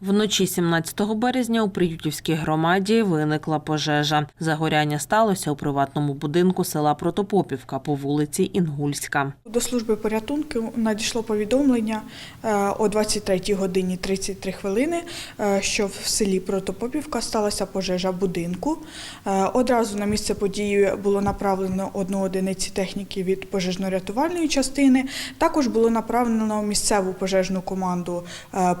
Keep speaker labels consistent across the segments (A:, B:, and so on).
A: Вночі 17 березня у Приютівській громаді виникла пожежа. Загоряння сталося у приватному будинку села Протопопівка по вулиці Інгульська.
B: До служби порятунку надійшло повідомлення е, о 23 годині 33 хвилини, е, що в селі Протопопівка сталася пожежа будинку. Е, Одразу на місце події було направлено одну одиниці техніки від пожежно-рятувальної частини. Також було направлено місцеву пожежну команду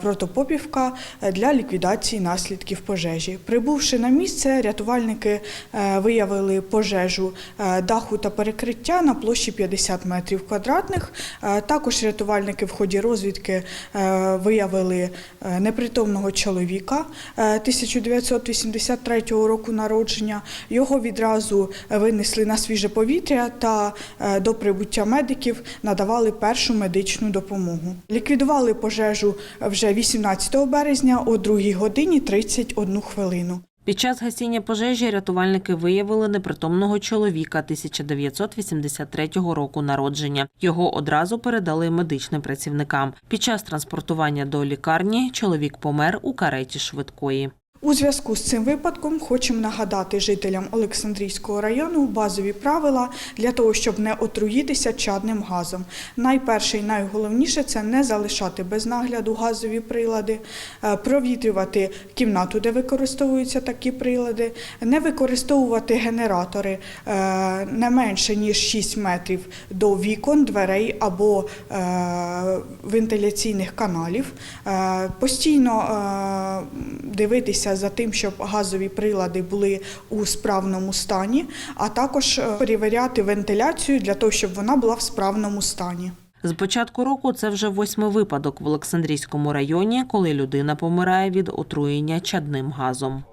B: Протопопівка для ліквідації наслідків пожежі. Прибувши на місце, рятувальники е, виявили пожежу е, даху та перекриття на площі 50 метрів квадратних. Е, Також рятувальники в ході розвідки е, виявили е, непритомного чоловіка е, 1983 року народження. Його відразу винесли на свіже повітря та е, до прибуття медиків надавали першу медичну допомогу. Ліквідували пожежу вже 18 березня о 2 годині 31 хвилину.
A: Під час гасіння пожежі рятувальники виявили непритомного чоловіка 1983 року народження. Його одразу передали медичним працівникам. Під час транспортування до лікарні чоловік помер у кареті швидкої.
B: У зв'язку з цим випадком хочемо нагадати жителям Олександрійського району базові правила для того, щоб не отруїтися чадним газом. Найперше і найголовніше це не залишати без нагляду газові прилади, е, провітрювати кімнату, де використовуються такі прилади, не використовувати генератори е, не менше ніж 6 метрів до вікон, дверей або е, вентиляційних каналів. Постійно е, дивитися за тим, щоб газові прилади були у справному стані, а також е, перевіряти вентиляцію для того, щоб вона була в справному стані.
A: З початку року це вже восьмий випадок в Олександрійському районі, коли людина помирає від отруєння чадним газом.